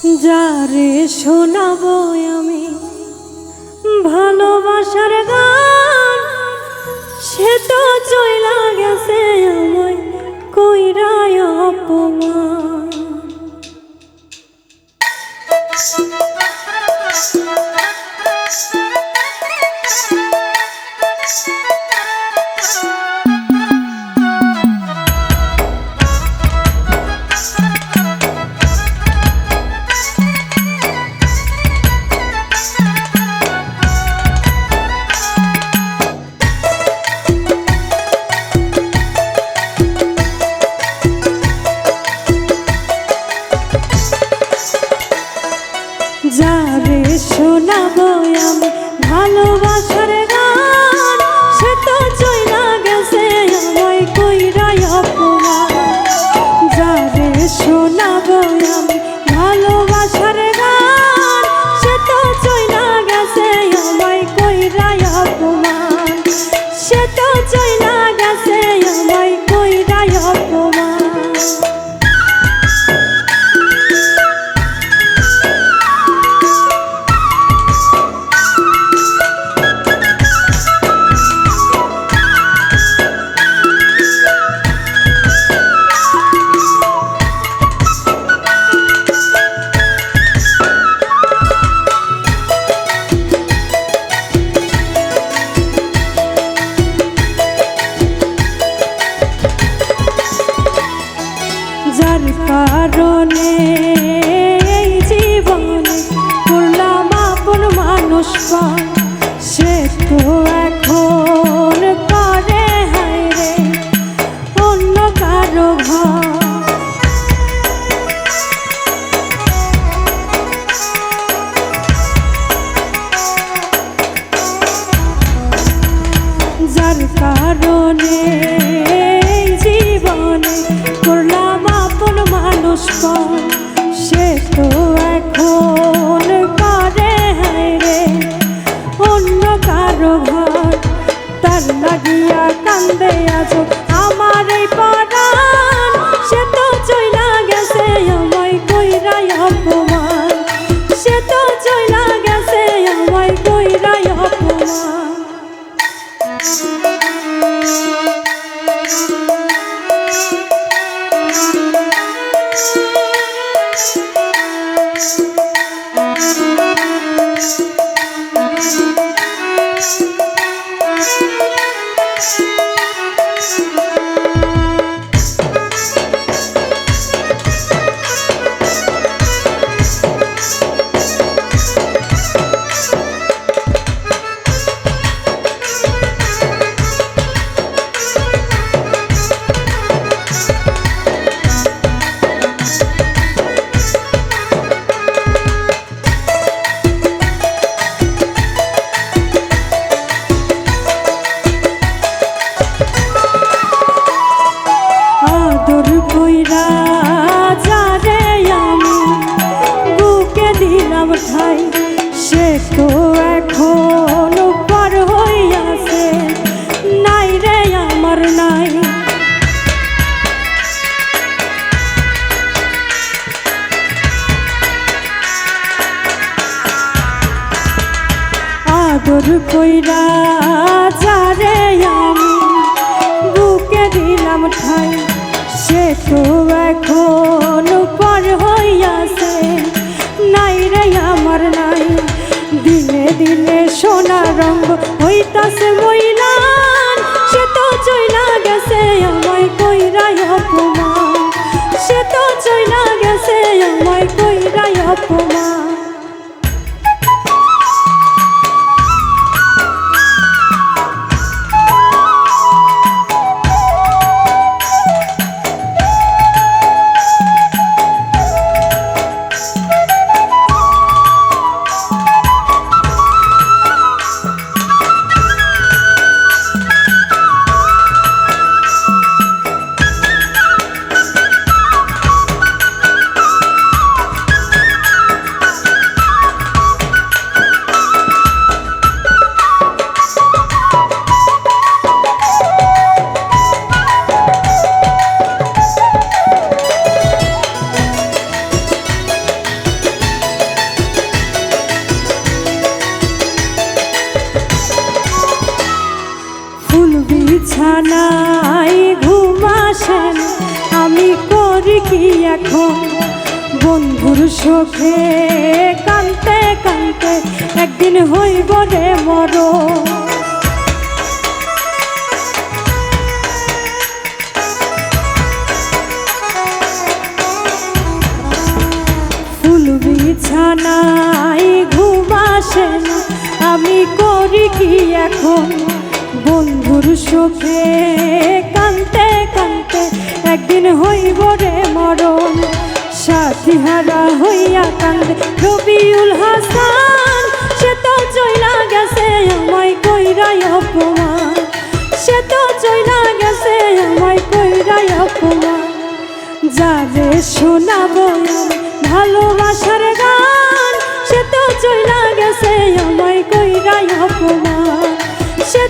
যারে শোনাবো আমি ভালোবাসার গান সে তো চইলা গেছে আমায় কইরায় অপমান। শোনাবো পান সে তো এখন করে, হায় রে, অন্য কারও ঘর। যার কারণে জীবনে করলাম আপন মানুষ পর আদর কইরা যারে আমি বুকে দিলাম ঠাই। সে তো এখন পর হইয়াছে। নাই রে আমার নাই। দিনে দিনে সোনা রঙ হইতাছে মইলান সে তো চইলা গেছে আমায় কইরাই অপমান। সে তো চইলা গেছে আমায় কইরাই অপমান। এখন? বন্ধুর সুখে কানতে কানতে একদিন হইব রে মরণ। ফুল বিছানায় ঘুম আসে না, আমি করি কি এখন? বন্ধুর সুখে সাথী হারা হইয়া কান্দে। রবিউল হাসান, সে তো চইলা গেছে আমায় কইরাই অপমান। সে তো চইলা গেছে আমায় কইরাই অপমান। যারে শোনাবো ভালোবাসার গান, সে তো চইলা গেছে আমায় কইরাই অপমান। সে